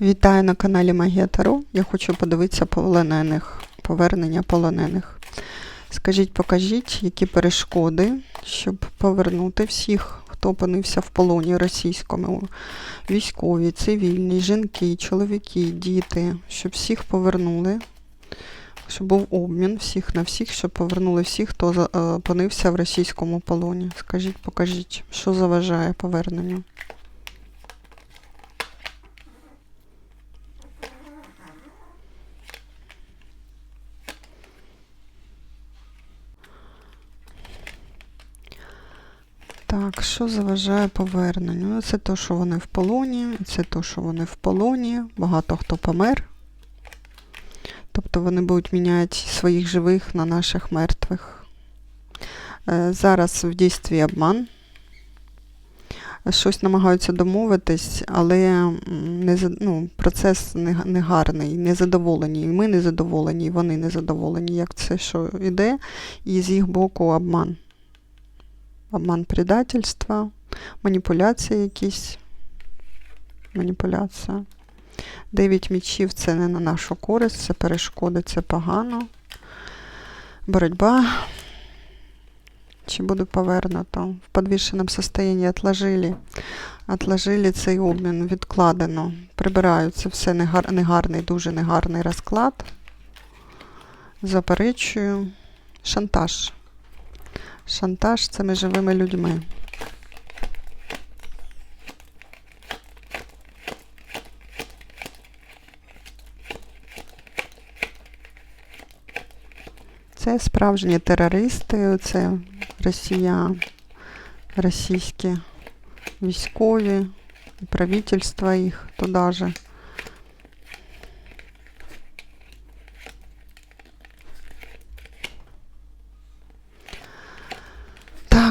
Вітаю на каналі Магія Таро. Я хочу подивитися полонених, повернення полонених. Скажіть, покажіть, які перешкоди, щоб повернути всіх, хто опинився в полоні російському, військові, цивільні, жінки, чоловіки, діти, щоб всіх повернули, щоб був обмін всіх на всіх, щоб повернули всіх, хто е, опинився в російському полоні. Скажіть, покажіть, що заважає поверненню. Так, що заважає поверненню? Ну, Це то, що вони в полоні, це то, що вони в полоні. Багато хто помер. Тобто вони будуть міняти своїх живих на наших мертвих. Е, Зараз в дійстві обман. Щось намагаються домовитись, але не, ну, процес не, га- не незадоволені. І ми не задоволені, і вони не задоволені, як це що йде, і з їх боку обман обман предательства, маніпуляції якісь. Маніпуляція. Дев'ять мічів це не на нашу користь, це перешкоди, це погано. Боротьба. Чи буде повернуто? В подвішеному состоянні отложили. Отложили цей обмін, відкладено. Прибираю це все негар, негарний, дуже негарний розклад. Заперечую. Шантаж. Шантаж цими живими людьми. Це справжні терористи, це Росія, російські військові, правительства їх туди же.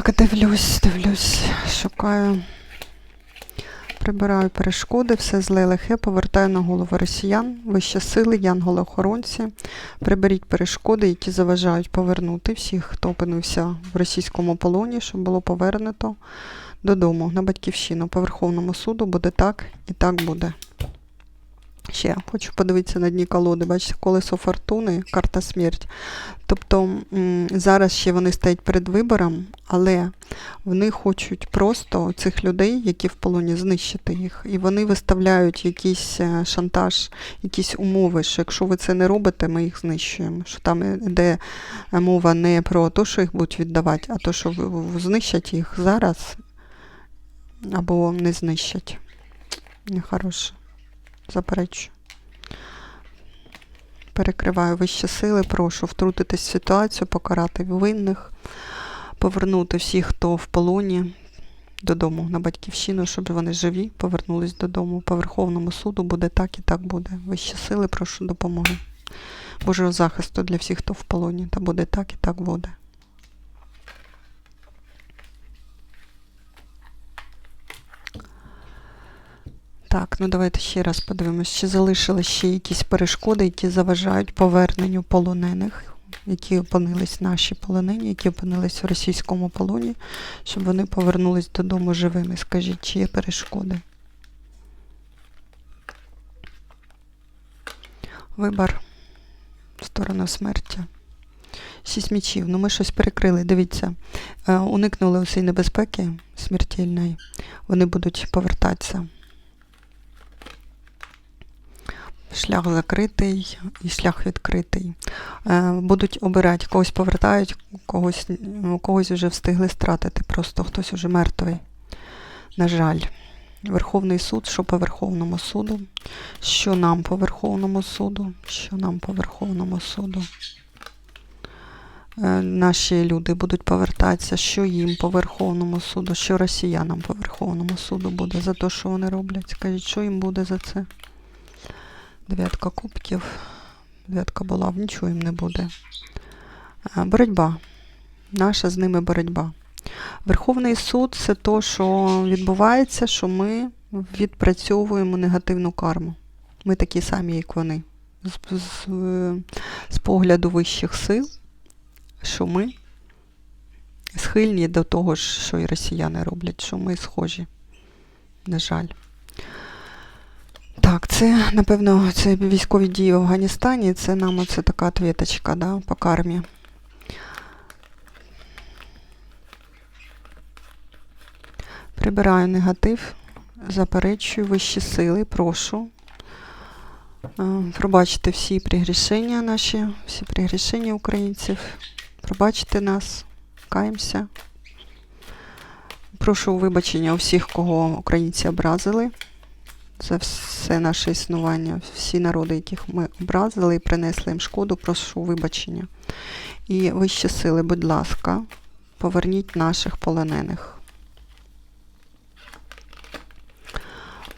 Так, дивлюсь, дивлюсь, шукаю. Прибираю перешкоди, все зле лихе, повертаю на голову росіян, вище сили, янголи-охоронці. Приберіть перешкоди, які заважають повернути всіх, хто опинився в російському полоні, щоб було повернуто додому на батьківщину. По Верховному суду буде так і так буде. Ще хочу подивитися на дні колоди. Бачите, колесо фортуни, карта смерть. Тобто зараз ще вони стоять перед вибором, але вони хочуть просто цих людей, які в полоні, знищити їх. І вони виставляють якийсь е, шантаж, якісь умови, що якщо ви це не робите, ми їх знищуємо. Що там йде мова не про те, що їх будуть віддавати, а то, що знищать їх зараз або не знищать. Нехороше. Заперечую. Перекриваю вищі сили, прошу втрутитись в ситуацію, покарати винних, повернути всіх, хто в полоні, додому на батьківщину, щоб вони живі, повернулись додому. По Верховному суду буде так і так буде. Вищі сили, прошу допомоги. Божого захисту для всіх, хто в полоні. Та буде так і так буде. Так, ну давайте ще раз подивимось, чи залишили ще якісь перешкоди, які заважають поверненню полонених, які опинились наші полонені, які опинились в російському полоні, щоб вони повернулись додому живими. Скажіть, чи є перешкоди? Вибор в сторону смерті. Шість мічів. Ну, ми щось перекрили. Дивіться, е, уникнули усієї небезпеки смертельної. Вони будуть повертатися. Шлях закритий і шлях відкритий. Е, Будуть обирати, когось повертають, когось, когось вже встигли стратити, просто хтось уже мертвий. На жаль. Верховний суд, що по Верховному суду, що нам по Верховному суду, що нам по Верховному суду. Е, Наші люди будуть повертатися, що їм по Верховному суду, що росіянам по Верховному суду буде за те, що вони роблять. Скажіть, що їм буде за це? Дев'ятка кубків. Дев'ятка булав, нічого їм не буде. Е, Боротьба. Наша з ними боротьба. Верховний суд це то, що відбувається, що ми відпрацьовуємо негативну карму. Ми такі самі, як вони. З, з, е, з погляду вищих сил, що ми схильні до того, що і росіяни роблять, що ми схожі. На жаль. Так, це, напевно, це військові дії в Афганістані, це нам оце така ответочка, да, по кармі. Прибираю негатив, заперечую вищі сили, прошу. Е, Пробачте всі пригрішення наші, всі пригрішення українців. Пробачте нас, каємося. Прошу вибачення у всіх, кого українці образили за все наше існування, всі народи, яких ми образили і принесли їм шкоду, прошу вибачення. І вищі сили, будь ласка, поверніть наших полонених.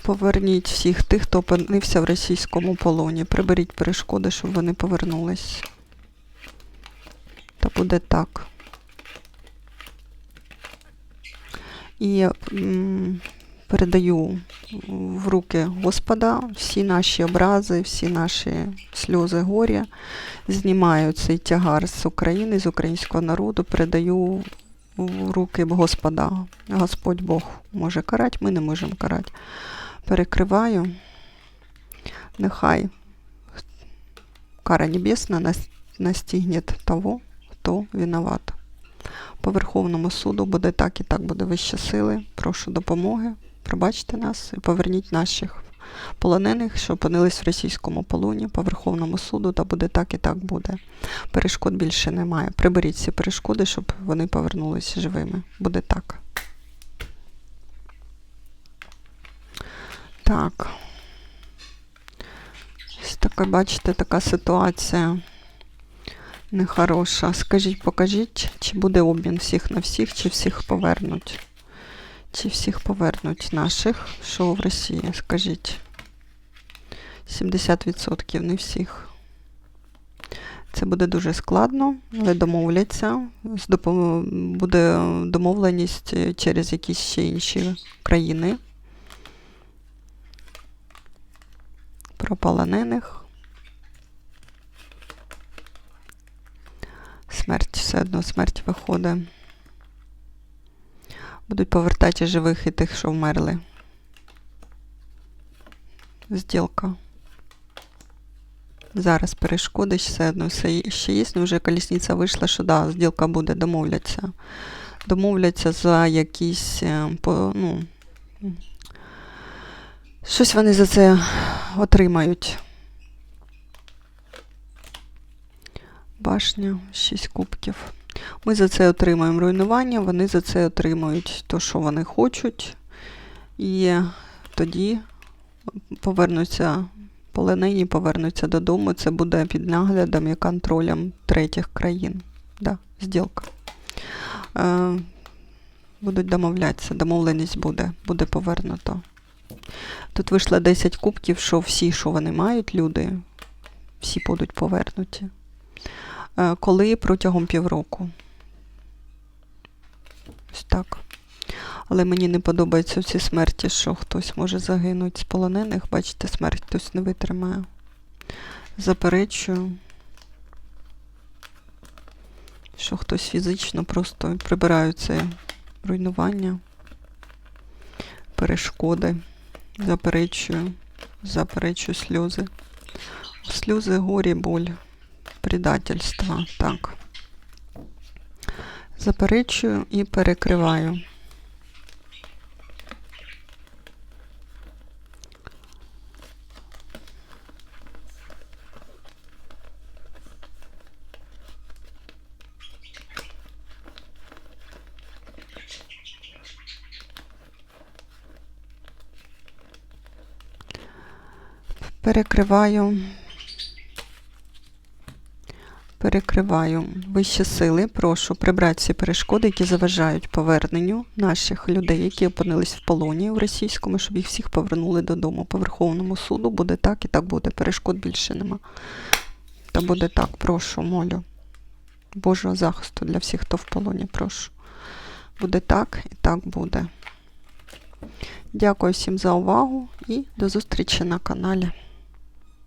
Поверніть всіх тих, хто опинився в російському полоні. Приберіть перешкоди, щоб вони повернулись. Та буде так. І передаю в руки Господа всі наші образи, всі наші сльози горя. Знімаю цей тягар з України, з українського народу, передаю в руки Господа. Господь Бог може карати, ми не можемо карати. Перекриваю. Нехай кара небесна нас- настигне того, хто виноват. По Верховному суду буде так і так буде вищі сили. Прошу допомоги. Пробачте нас і поверніть наших полонених, що опинились в російському полоні по Верховному суду, та буде так і так буде. Перешкод більше немає. Приберіть всі перешкоди, щоб вони повернулися живими. Буде так. Так. Ось така, бачите, така ситуація нехороша. Скажіть, покажіть, чи буде обмін всіх на всіх, чи всіх повернуть? Чи всіх повернуть наших, що в Росії? Скажіть. 70% не всіх. Це буде дуже складно, але домовляться. Буде домовленість через якісь ще інші країни. Про полонених. Смерть, все одно смерть виходить. Будуть повертати живих і тих, що вмерли. Зділка. Зараз перешкоди все одно все ще є. Ну, вже колісниця вийшла, що да, зділка буде, домовляться. Домовляться за якісь е, ну, щось вони за це отримають. Башня, 6 кубків. Ми за це отримаємо руйнування, вони за це отримують те, що вони хочуть. І тоді повернуться полонені, повернуться додому. Це буде під наглядом і контролем третіх країн. Да, зділка. Е, будуть домовлятися, домовленість буде, буде повернуто. Тут вийшло 10 кубків, що всі, що вони мають, люди, всі будуть повернуті. Е, коли протягом півроку. Ось так. Але мені не подобаються ці смерті, що хтось може загинути з полонених. Бачите, смерть хтось не витримає. Заперечую, що хтось фізично просто прибирає це руйнування, перешкоди. Заперечую, заперечую сльози. Сльози, горі, боль, предательство. Так. Заперечую і перекриваю. Перекриваю. Перекриваю вищі сили. Прошу прибрати всі перешкоди, які заважають поверненню наших людей, які опинились в полоні в російському, щоб їх всіх повернули додому. По Верховному суду буде так і так буде. Перешкод більше нема. Та буде так, прошу, молю. Божого захисту для всіх, хто в полоні, прошу. Буде так і так буде. Дякую всім за увагу і до зустрічі на каналі.